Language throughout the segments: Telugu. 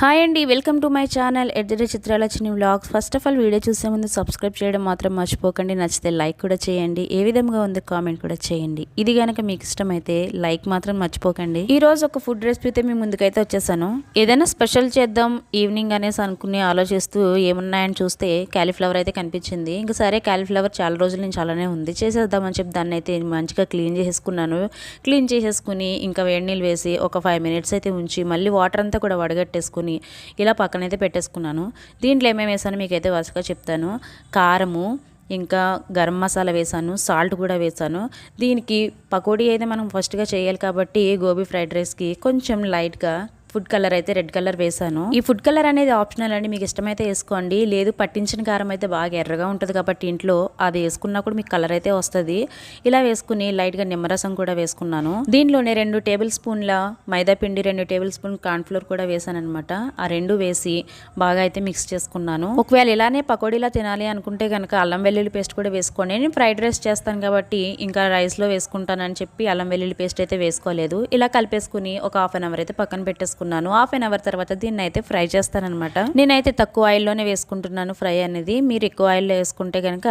హాయ్ అండి welcome to my channel. ఎడ్జరి Chitrala Chinni vlogs. First of all video చూసే ముందు సబ్స్క్రైబ్ చేయడం మాత్రం మర్చిపోకండి. నచ్చితే లైక్ కూడా చేయండి. ఏ విధంగా ఉంది కామెంట్ కూడా చేయండి. ఇది కనుక మీకు ఇష్టమైతే లైక్ మాత్రం మర్చిపోకండి. ఈ రోజు ఒక ఫుడ్ రెసిపీతో మీ ముందుకైతే వచ్చేసాను. ఏదైనా స్పెషల్ చేద్దాం ఈవినింగ్ అనేసి అనుకుని ఆలోచిస్తూ ఏమున్నాయని చూస్తే క్యాలీఫ్లవర్ అయితే కనిపించింది. ఇంకా సరే క్యాలీఫ్లవర్ చాలా రోజుల నుంచి అలానే ఉంది. చేసేద్దామని చెప్పి దాన్ని అయితే మంచిగా క్లీన్ చేసేసుకున్నాను. క్లీన్ చేసేసుకుని ఇంకా వేడి నీళ్ళు వేసి ఒక ఫైవ్ మినిట్స్ అయితే ఉంచి మళ్ళీ వాటర్ అంతా కూడా వడగట్టేసుకుని ఇలా పక్కనైతే పెట్టేసుకున్నాను. దీంట్లో ఏమేమి వేసాను మీకైతే వరుసగా చెప్తాను. కారము ఇంకా గరం మసాలా వేసాను సాల్ట్ కూడా వేసాను. దీనికి పకోడీ అయితే మనం ఫస్ట్గా చేయాలి కాబట్టి గోబీ ఫ్రైడ్ రైస్కి కొంచెం లైట్గా ఫుడ్ కలర్ అయితే రెడ్ కలర్ వేసాను ఈ ఫుడ్ కలర్ అనేది ఆప్షనల్ అండి. మీకు ఇష్టమైతే వేసుకోండి. లేదు పట్టించిన కారం అయితే బాగా ఎర్రగా ఉంటుంది కాబట్టి ఇంట్లో అది వేసుకున్నా కూడా మీకు కలర్ అయితే వస్తుంది. ఇలా వేసుకుని లైట్గా నిమ్మరసం కూడా వేసుకున్నాను. దీనిలోనే రెండు టేబుల్ స్పూన్ల మైదా పిండి రెండు టేబుల్ స్పూన్ కార్న్ఫ్లోర్ కూడా వేసాను అనమాట ఆ రెండు వేసి బాగా అయితే మిక్స్ చేసుకున్నాను. ఒకవేళ ఇలానే పకోడీలా తినాలి అనుకుంటే కనుక అల్లం వెల్లుల్లి పేస్ట్ కూడా వేసుకోండి. నేను ఫ్రైడ్ రైస్ చేస్తాను కాబట్టి ఇంకా రైస్లో వేసుకుంటానని చెప్పి అల్లం వెల్లుల్లి పేస్ట్ అయితే వేసుకోలేదు. ఇలా కలిపేసుకుని ఒక హాఫ్ అన్ అవర్ అయితే పక్కన పెట్టేసుకున్నాను. హాఫ్ అన్ అవర్ తర్వాత దీన్ని అయితే ఫ్రై చేస్తానమాట నేనైతే తక్కువ ఆయిల్లోనే వేసుకుంటున్నాను ఫ్రై అనేది. మీరు ఎక్కువ ఆయిల్లో వేసుకుంటే కనుక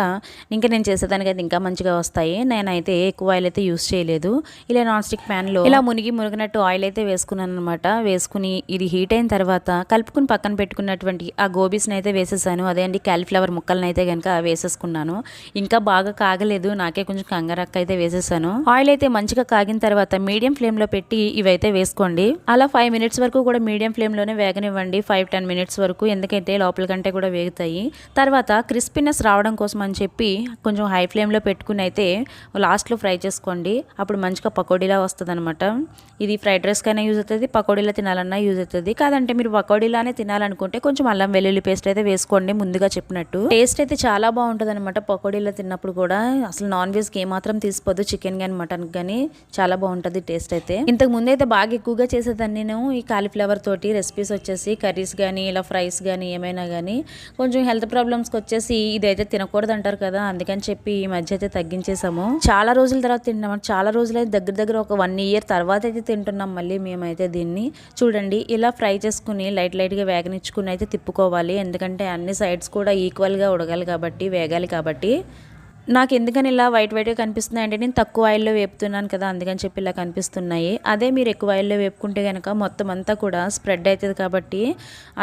ఇంకా నేను చేసేదానికి అయితే ఇంకా మంచిగా వస్తాయి. నేనైతే ఎక్కువ ఆయిల్ అయితే యూస్ చేయలేదు. ఇలా నాన్ స్టిక్ ప్యాన్లో ఇలా మునిగి మునిగినట్టు ఆయిల్ అయితే వేసుకున్నాను అనమాట వేసుకుని ఇది హీట్ అయిన తర్వాత కలుపుకుని పక్కన పెట్టుకున్నటువంటి ఆ గోబీస్ని అయితే వేసేసాను. అదే అండి క్యాలీఫ్లవర్ ముక్కలను అయితే కనుక వేసేసుకున్నాను. ఇంకా బాగా కాగలేదు. నాకే కొంచెం కంగారక్క అయితే వేసేసాను. ఆయిల్ అయితే మంచిగా కాగిన తర్వాత మీడియం ఫ్లేమ్లో పెట్టి ఇవైతే వేసుకోండి. అలా ఫైవ్ మినిట్స్ వరకు కూడా మీడియం ఫ్లేమ్లోనే వేగనివ్వండి. ఫైవ్ టెన్ మినిట్స్ వరకు. ఎందుకైతే లోపల కంటే కూడా వేగుతాయి. తర్వాత క్రిస్పీనెస్ రావడం కోసం అని చెప్పి కొంచెం హై ఫ్లేమ్లో పెట్టుకుని అయితే లాస్ట్లో ఫ్రై చేసుకోండి. అప్పుడు మంచిగా పకోడీలా వస్తుంది అనమాట ఇది ఫ్రైడ్ రైస్కైనా యూజ్ అవుతుంది పకోడీలా తినాలన్నా యూజ్ అవుతుంది. కాదంటే మీరు పకోడీలానే తినాలనుకుంటే కొంచెం అల్లం వెల్లుల్లి పేస్ట్ అయితే వేసుకోండి ముందుగా చెప్పినట్టు. టేస్ట్ అయితే చాలా బాగుంటుంది అనమాట పకోడీలో తిన్నప్పుడు కూడా. అసలు నాన్ వెజ్కి ఏమాత్రం తీసుకోదు చికెన్ కానీ మటన్ కానీ చాలా బాగుంటుంది టేస్ట్ అయితే. ఇంతకు ముందు అయితే బాగా ఎక్కువగా చేసేదాన్ని నేను. ఈ కాలీఫ్లవర్ తోటి రెసిపీస్ వచ్చేసి కర్రీస్ కానీ ఇలా ఫ్రైస్ కానీ ఏమైనా కానీ కొంచెం హెల్త్ ప్రాబ్లమ్స్కి వచ్చేసి ఇదైతే తినకూడదు అంటారు కదా అందుకని చెప్పి ఈ మధ్య అయితే తగ్గించేసాము. చాలా రోజుల తర్వాత తింటాం చాలా రోజులు దగ్గర దగ్గర ఒక వన్ ఇయర్ తర్వాత అయితే తింటున్నాం మళ్ళీ మేమైతే దీన్ని. చూడండి ఇలా ఫ్రై చేసుకుని లైట్ లైట్గా వేగనిచ్చుకుని అయితే తిప్పుకోవాలి. ఎందుకంటే అన్ని సైడ్స్ కూడా ఈక్వల్గా ఉడగాలి కాబట్టి వేగాలి కాబట్టి. నాకు ఎందుకని ఇలా వైట్ వైట్గా కనిపిస్తున్నాయి అంటే నేను తక్కువ ఆయిల్లో వేపుతున్నాను కదా అందుకని చెప్పి ఇలా కనిపిస్తున్నాయి. అదే మీరు ఎక్కువ ఆయిల్లో వేపుకుంటే కనుక మొత్తం అంతా కూడా స్ప్రెడ్ అవుతుంది కాబట్టి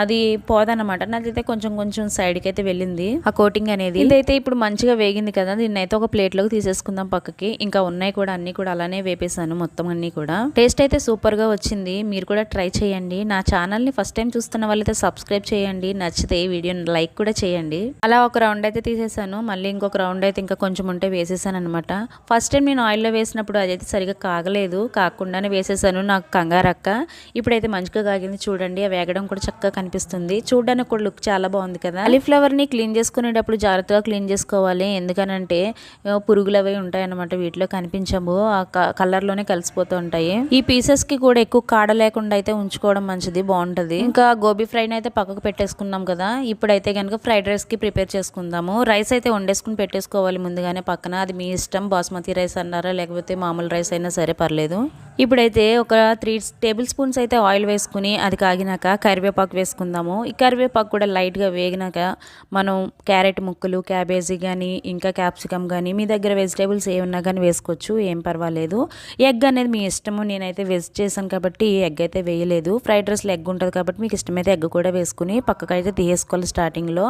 అది పోదన్నమాట. నాదైతే కొంచెం కొంచెం సైడ్కి అయితే వెళ్ళింది. ఆ కోటింగ్ అనేది ఇదైతే ఇప్పుడు మంచిగా వేగింది కదా దీన్ని అయితే ఒక ప్లేట్లోకి తీసేసుకుందాం పక్కకి. ఇంకా ఉన్నాయి కూడా అన్నీ కూడా అలానే వేపేసాను మొత్తం అన్నీ కూడా. టేస్ట్ అయితే సూపర్గా వచ్చింది. మీరు కూడా ట్రై చేయండి. నా ఛానల్ని ఫస్ట్ టైం చూస్తున్న వాళ్ళైతే సబ్స్క్రైబ్ చేయండి. నచ్చితే ఈ వీడియోని లైక్ కూడా చేయండి. అలా ఒక రౌండ్ అయితే తీసేసాను మళ్ళీ ఇంకొక రౌండ్ అయితే ఇంకా కొంచెం ఉంటే వేసేసాను అనమాట ఫస్ట్ టైం నేను ఆయిల్లో వేసినప్పుడు అదైతే సరిగా కాగలేదు. కాకుండానే వేసేసాను. నాకు కంగారక్క ఇప్పుడైతే మంచిగా కాగింది చూడండి. ఆ వేగడం కూడా చక్కగా కనిపిస్తుంది. చూడడానికి కూడా లుక్ చాలా బాగుంది కదా. కాలీఫ్లవర్ని క్లీన్ చేసుకునేటప్పుడు జాగ్రత్తగా క్లీన్ చేసుకోవాలి. ఎందుకనంటే పురుగులు అవి ఉంటాయన్నమాట వీటిలో కనిపించము ఆ కలర్లోనే కలిసిపోతూ ఉంటాయి. ఈ పీసెస్కి కూడా ఎక్కువ కాడ లేకుండా అయితే ఉంచుకోవడం మంచిది బాగుంటుంది. ఇంకా గోబీ ఫ్రైని అయితే పక్కకు పెట్టేసుకున్నాం కదా. ఇప్పుడైతే కనుక ఫ్రైడ్ రైస్కి ప్రిపేర్ చేసుకుందాము. రైస్ అయితే వండేసుకుని పెట్టేసుకోవాలి ముందుగానే పక్కన అది మీ ఇష్టం బాస్మతి రైస్ అన్నారా? లేకపోతే మామూలు రైస్ అయినా సరే పర్లేదు. ఇప్పుడైతే ఒక త్రీ టేబుల్ స్పూన్స్ అయితే ఆయిల్ వేసుకుని అది కాగినాక కరివేపాకు వేసుకుందాము. ఈ కరివేపాకు కూడా లైట్గా వేగినాక మనం క్యారెట్ ముక్కలు క్యాబేజీ కానీ ఇంకా క్యాప్సికమ్ కానీ మీ దగ్గర వెజిటేబుల్స్ ఏమున్నా కానీ వేసుకోవచ్చు ఏం పర్వాలేదు. ఎగ్ అనేది మీ ఇష్టము నేనైతే వెజ్ చేశాను కాబట్టి ఎగ్ అయితే వేయలేదు. ఫ్రైడ్ రైస్లో ఎగ్ ఉంటుంది కాబట్టి మీకు ఇష్టమైతే ఎగ్ కూడా వేసుకుని పక్కకైతే తీసేసుకోవాలి స్టార్టింగ్లో.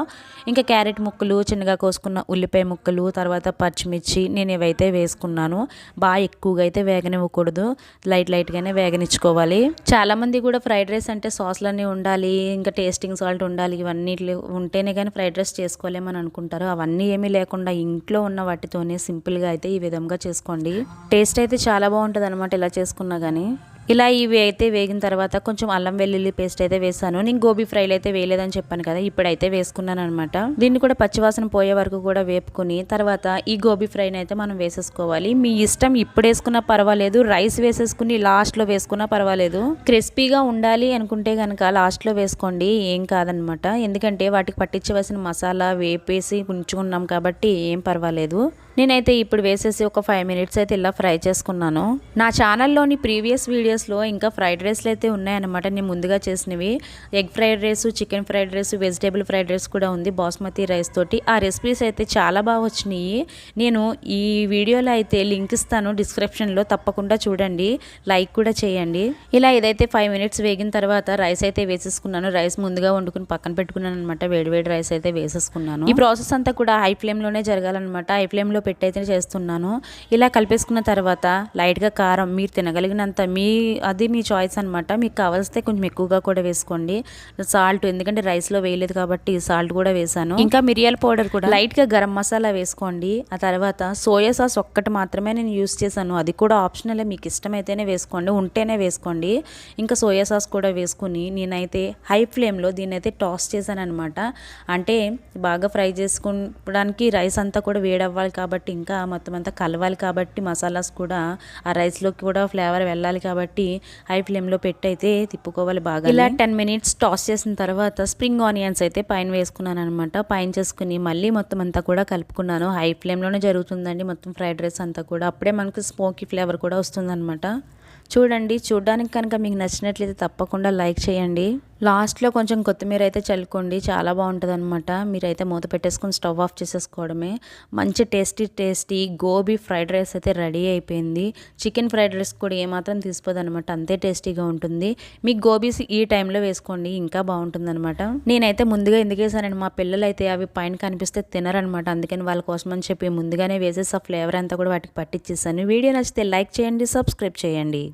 ఇంకా క్యారెట్ ముక్కలు చిన్నగా కోసుకున్న ఉల్లిపాయ ముక్కలు తర్వాత పచ్చిమిర్చి నేను ఇవైతే వేసుకున్నాను. బాగా ఎక్కువగా అయితే వేగనివ్వకూడదు. లైట్ లైట్గానే వేగనిచ్చుకోవాలి. చాలామంది కూడా ఫ్రైడ్ రైస్ అంటే సాస్లన్నీ ఉండాలి ఇంకా టేస్టింగ్ సాల్ట్ ఉండాలి ఇవన్నీ ఉంటేనే కానీ ఫ్రైడ్ రైస్ చేసుకోలేమని అనుకుంటారు. అవన్నీ ఏమీ లేకుండా ఇంట్లో ఉన్న వాటితోనే సింపుల్గా అయితే ఈ విధంగా చేసుకోండి. టేస్ట్ అయితే చాలా బాగుంటుంది అనమాట ఇలా చేసుకున్నా కానీ ఇలా ఇవి అయితే వేగిన తర్వాత కొంచెం అల్లం వెల్లుల్లి పేస్ట్ అయితే వేసాను. నేను గోబీ ఫ్రైలు అయితే వేయలేదని చెప్పాను కదా ఇప్పుడైతే వేసుకున్నాను అనమాట దీన్ని కూడా పచ్చివాసన పోయే వరకు కూడా వేపుకుని తర్వాత ఈ గోబీ ఫ్రైని అయితే మనం వేసేసుకోవాలి. మీ ఇష్టం ఇప్పుడు వేసుకున్నా పర్వాలేదు రైస్ వేసేసుకుని లాస్ట్లో వేసుకున్నా పర్వాలేదు. క్రిస్పీగా ఉండాలి అనుకుంటే కనుక లాస్ట్లో వేసుకోండి ఏం కాదనమాట ఎందుకంటే వాటికి పట్టించవలసిన మసాలా వేపేసి ఉంచుకున్నాం కాబట్టి ఏం పర్వాలేదు. నేనైతే ఇప్పుడు వేసేసి ఒక ఫైవ్ మినిట్స్ అయితే ఇలా ఫ్రై చేసుకున్నాను. నా ఛానల్లోని ప్రీవియస్ వీడియోస్లో ఇంకా ఫ్రైడ్ రైస్లు అయితే ఉన్నాయన్నమాట. నేను ముందుగా చేసినవి egg fried rice chicken fried rice vegetable fried rice కూడా ఉంది బాస్మతి రైస్ తోటి. ఆ రెసిపీస్ అయితే చాలా బాగా వచ్చినాయి. నేను ఈ వీడియోలో అయితే లింక్ ఇస్తాను డిస్క్రిప్షన్లో. తప్పకుండా చూడండి. లైక్ కూడా చేయండి. ఇలా ఏదైతే ఫైవ్ మినిట్స్ వేగిన తర్వాత రైస్ అయితే వేసేసుకున్నాను. రైస్ ముందుగా వండుకుని పక్కన పెట్టుకున్నాను అనమాట వేడివేడి రైస్ అయితే వేసేసుకున్నాను. ఈ ప్రాసెస్ అంతా కూడా హై ఫ్లేమ్లోనే జరగాలన్నమాట. హై ఫ్లేమ్లో పెట్టి అయితే చేస్తున్నాను. ఇలా కలిపేసుకున్న తర్వాత లైట్గా కారం మీరు తినగలిగినంత మీ అది మీ చాయిస్ అనమాట మీకు కావాల్సితే కొంచెం ఎక్కువగా కూడా వేసుకోండి. సాల్ట్ ఎందుకంటే రైస్లో వేయలేదు కాబట్టి సాల్ట్ కూడా వేసాను. ఇంకా మిరియాల పౌడర్ కూడా లైట్గా గరం మసాలా వేసుకోండి. ఆ తర్వాత సోయా సాస్ ఒక్కటి మాత్రమే నేను యూస్ చేశాను. అది కూడా ఆప్షనల్. మీకు ఇష్టమైతేనే వేసుకోండి. ఉంటేనే వేసుకోండి. ఇంకా సోయా సాస్ కూడా వేసుకుని నేనైతే హై ఫ్లేమ్లో దీన్ని అయితే టాస్ చేశాను అనమాట అంటే బాగా ఫ్రై చేసుకోవడానికి రైస్ అంతా కూడా వేడవ్వాలి కాబట్టి ఇంకా మొత్తం అంతా కలవాలి కాబట్టి మసాలాస్ కూడా ఆ రైస్లోకి కూడా ఫ్లేవర్ వెళ్ళాలి కాబట్టి హై ఫ్లేమ్లో పెట్టి అయితే తిప్పుకోవాలి బాగా ఇలా టెన్ మినిట్స్ టాస్ చేసిన తర్వాత స్ప్రింగ్ ఆనియన్స్ అయితే పైన వేసుకున్నాను అనమాట పైన చేసుకుని మళ్ళీ మొత్తం అంతా కూడా కలుపుకున్నాను. హై ఫ్లేమ్లోనే జరుగుతుందండి మొత్తం ఫ్రైడ్ రైస్ అంతా కూడా. అప్పుడే మనకు స్మోకీ ఫ్లేవర్ కూడా వస్తుందన్నమాట. చూడండి చూడడానికి కనుక మీకు నచ్చినట్లయితే తప్పకుండా లైక్ చేయండి. లాస్ట్లో కొంచెం కొత్తిమీర అయితే చల్లుకోండి. చాలా బాగుంటుంది అనమాట మీరైతే మూత పెట్టేసుకొని స్టవ్ ఆఫ్ చేసేసుకోవడమే. మంచి tasty tasty gobi fried rice అయితే రెడీ అయిపోయింది. చికెన్ ఫ్రైడ్ రైస్ కూడా ఏమాత్రం తీసిపోదు అనమాట అంతే టేస్టీగా ఉంటుంది. మీకు గోబీస్ ఈ టైంలో వేసుకోండి. ఇంకా బాగుంటుంది అనమాట నేనైతే ముందుగా ఎందుకేసానండి మా పిల్లలు అయితే అవి పైన కనిపిస్తే తినరనమాట అందుకని వాళ్ళ కోసం అని చెప్పి ముందుగానే వేసేసి ఆ ఫ్లేవర్ అంతా కూడా వాటికి పట్టించేసాను వీడియో నచ్చితే లైక్ చేయండి సబ్స్క్రైబ్ చేయండి.